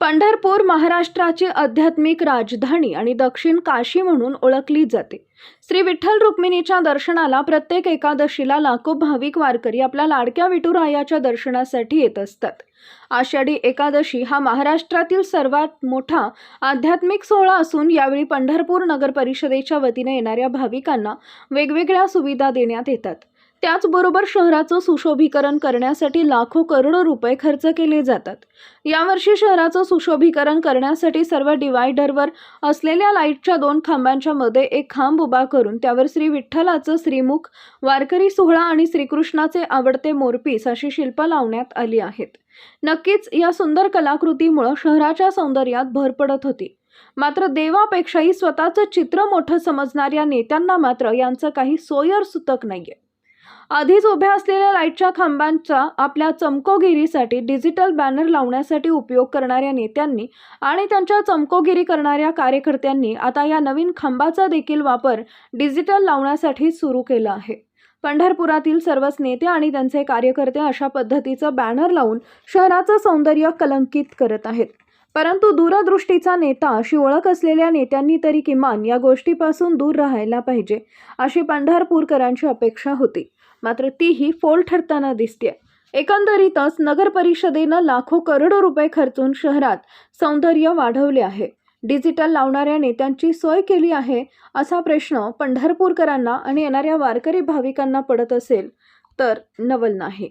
पंढरपूर महाराष्ट्राची आध्यात्मिक राजधानी आणि दक्षिण काशी म्हणून ओळखली जाते. श्री विठ्ठल रुक्मिणीच्या दर्शनाला प्रत्येक एकादशीला लाखो भाविक वारकरी आपल्या लाडक्या विठुरायाच्या दर्शनासाठी येत असतात. आषाढी एकादशी हा महाराष्ट्रातील सर्वात मोठा आध्यात्मिक सोहळा असून यावेळी पंढरपूर नगर परिषदेच्या वतीने येणाऱ्या भाविकांना वेगवेगळ्या सुविधा देण्यात येतात. त्याचबरोबर शहराचं सुशोभीकरण करण्यासाठी लाखो करोडो रुपये खर्च केले जातात. यावर्षी शहराचं सुशोभीकरण करण्यासाठी सर्व डिवायडरवर असलेल्या लाईटच्या दोन खांबांच्या मध्ये एक खांब उभा करून त्यावर श्री विठ्ठलाचं श्रीमुख वारकरी सोहळा आणि श्रीकृष्णाचे आवडते मोरपीस अशी शिल्प लावण्यात आली आहेत. नक्कीच या सुंदर कलाकृतीमुळं शहराच्या सौंदर्यात भर पडत होती. मात्र देवापेक्षाही स्वतःचं चित्र मोठं समजणाऱ्या नेत्यांना मात्र यांचं काही सोयर सुतक नाहीये. आधीच उभ्या असलेल्या लाईटच्या खांबांचा आपल्या चमकोगिरीसाठी डिजिटल बॅनर लावण्यासाठी उपयोग करणाऱ्या नेत्यांनी आणि त्यांच्या चमकोगिरी करणाऱ्या कार्यकर्त्यांनी आता या नवीन खांबाचा देखील वापर डिजिटल लावण्यासाठी सुरू केला आहे. पंढरपुरातील सर्वच नेते आणि त्यांचे कार्यकर्ते अशा पद्धतीचं बॅनर लावून शहराचं सौंदर्य कलंकित करत आहेत. परंतु दूरदृष्टीचा नेता अशी ओळख असलेल्या नेत्यांनी तरी किमान या गोष्टीपासून दूर राहायला पाहिजे अशी पंढरपूरकरांची अपेक्षा होती. मात्र तीही फोल ठरताना दिसते एकंदरीतच नगर परिषदेनं लाखो करोडो रुपये खर्चून शहरात सौंदर्य वाढवले आहे. डिजिटल लावणाऱ्या नेत्यांची सोय केली आहे असा प्रश्न पंढरपूरकरांना आणि येणाऱ्या वारकरी भाविकांना पडत असेल तर नवल नाही.